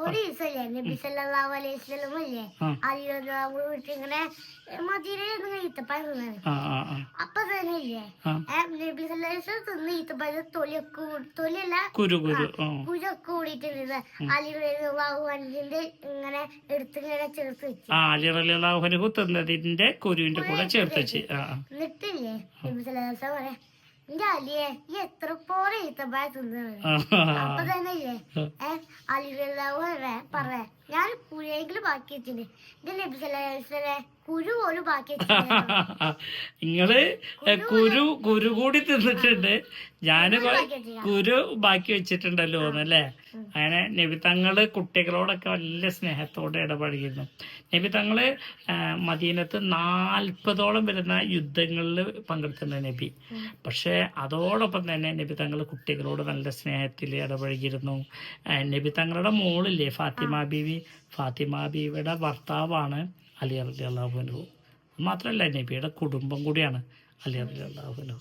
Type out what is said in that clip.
ഒരു ദിവസമല്ലേ നബി സല്ലല്ലാഹു അലൈഹി വസല്ലം അല്ലേ? ആ. അലിയോട് വീട്ടിൽ ഇങ്ങനെ ഈത്തപ്പഴം തിന്നത് ആ ആ ആ. അപ്പൊ തന്നെ ഇല്ലേ ആ. ഏ, നബി സല്ലല്ലാഹു അലൈഹി വസല്ലം തിന്ന് ഈത്തപ്പഴം തൊലിയൊക്കെ കൂടി- തൊലിയല്ല കുരു കുരു ആ കൂടിയിട്ടുണ്ട് അലിഹു അൻഹിന്റെ ഇങ്ങനെ എടുത്തിങ്ങനെ ചേർത്ത് വെച്ചു. ആ അലി റലിഹു തിന്നതിന്റെ കുരുവിന്റെ കൂടെ ചേർത്ത് വെച്ച്. എന്നിട്ടില്ലേ? നബി സല്ലല്ലാഹു അലൈഹി വസല്ലം പറയാ എന്റെ അലിയെ ഈ എത്ര പോലെ ഈത്തപ്പഴം തിന്നത് അപ്പൊ തന്നെ ഇല്ലേ ഏ അലിഹു പറയാ ഞാൻ പുഴയെങ്കിലും ബാക്കി വെച്ചിട്ടുണ്ട് എന്റെ കുരു പോലും ബാക്കി നിങ്ങൾ കുരു കുരു കൂടി തിന്നിട്ടുണ്ട്. ഞാൻ കുരു ബാക്കി വെച്ചിട്ടുണ്ടല്ലോ എന്നല്ലേ അങ്ങനെ നബിതങ്ങൾ കുട്ടികളോടൊക്കെ വലിയ സ്നേഹത്തോടെ ഇടപഴകിയിരുന്നു. നബിതങ്ങൾ മദീനത്ത് നാൽപ്പതോളം വരുന്ന യുദ്ധങ്ങളിൽ പങ്കെടുക്കുന്ന നബി. പക്ഷേ അതോടൊപ്പം തന്നെ നബി തങ്ങൾ കുട്ടികളോട് നല്ല സ്നേഹത്തിൽ ഇടപഴകിയിരുന്നു. നബിതങ്ങളുടെ നബി തങ്ങളുടെ മോളില്ലേ ഫാത്തിമ ബീവി? ഫാത്തിമ ബീവിയുടെ ഭർത്താവാണ് അലി അലി അള്ളാഹുനു മാത്രമല്ല നബിയുടെ കുടുംബം കൂടിയാണ് അലി അലി അള്ളാഹുനു